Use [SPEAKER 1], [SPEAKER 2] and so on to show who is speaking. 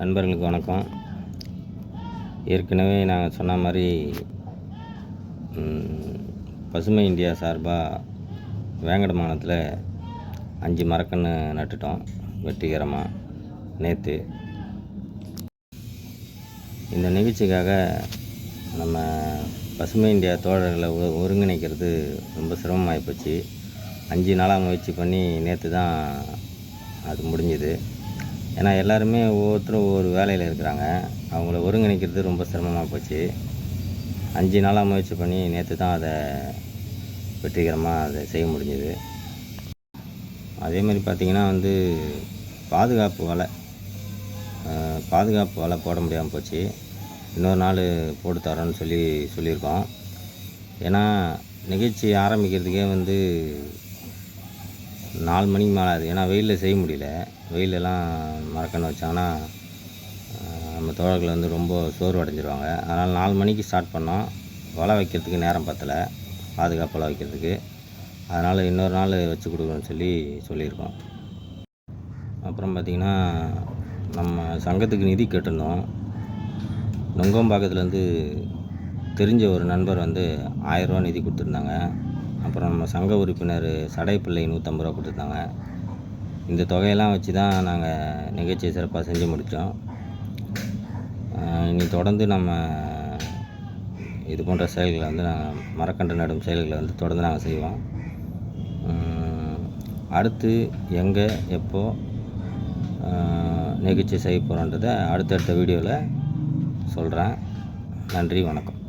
[SPEAKER 1] நண்பர்களுக்கு வணக்கம். ஏற்கனவே நாங்கள் சொன்ன மாதிரி பசுமை இந்தியா சார்பாக வேங்கடமானத்தில் அஞ்சு மரக்கன்று நட்டுட்டோம் வெற்றிகரமாக நேற்று இந்த நிகழ்ச்சிக்காக நம்ம பசுமை இந்தியா தோழர்களை ஒருங்கிணைக்கிறது ரொம்ப சிரமமாகிப்போச்சு அஞ்சு நாளாக முயற்சி பண்ணி நேற்று தான் அது முடிஞ்சுது. ஏன்னா எல்லாருமே ஒவ்வொருத்தரும் ஒவ்வொரு வேலையில் இருக்கிறாங்க. அவங்கள ஒருங்கிணைக்கிறது ரொம்ப சிரமமாக போச்சு. அஞ்சு நாளாக முயற்சி பண்ணி நேற்று தான் அதை வெற்றிகரமாக அதை செய்ய முடிஞ்சுது. அதே மாதிரி பார்த்திங்கன்னா வந்து பாதுகாப்பு வலை பாதுகாப்பு வலை போட முடியாமல் போச்சு. இன்னொரு நாள் போட்டு தரோன்னு சொல்லி சொல்லியிருக்கோம். ஏன்னா நிகழ்ச்சி ஆரம்பிக்கிறதுக்கே வந்து நாலு மணிக்கு மேலே ஆகுது. ஏன்னா வெயிலில் செய்ய முடியல. வெயிலெல்லாம் மறக்கணும் வச்சாங்கன்னா நம்ம தோழர்கள் வந்து ரொம்ப சோர்வு அடைஞ்சிருவாங்க. அதனால் நாலு மணிக்கு ஸ்டார்ட் பண்ணோம். வலை வைக்கிறதுக்கு நேரம் பத்தலை. பாதுகாப்பு வலை வைக்கிறதுக்கு. அதனால் இன்னொரு நாள் வச்சு கொடுக்குறோன்னு சொல்லி சொல்லியிருக்கோம். அப்புறம் பார்த்திங்கன்னா நம்ம சங்கத்துக்கு நிதி கட்டணும் நுங்கம்பாக்கத்துலேருந்து தெரிஞ்ச ஒரு நண்பர் வந்து ஆயரூவா நிதி கொடுத்துருந்தாங்க. அப்புறம் நம்ம சங்க உறுப்பினர் சடைப்பிள்ளை நூற்றம்பது ரூபா கொடுத்துருந்தாங்க. இந்த தொகையெல்லாம் வச்சு தான் நாங்கள் நிகழ்ச்சியை சிறப்பாக செஞ்சு முடித்தோம். இனி தொடர்ந்து நம்ம இது போன்ற செயல்களை வந்து நாங்கள் மரக்கன்று நடும் செயல்களை வந்து தொடர்ந்து நாங்கள் செய்வோம். அடுத்து எங்கே எப்போ நிகழ்ச்சி செய்ய போகிறோன்றதை அடுத்தடுத்த வீடியோவில் சொல்கிறேன். நன்றி வணக்கம்.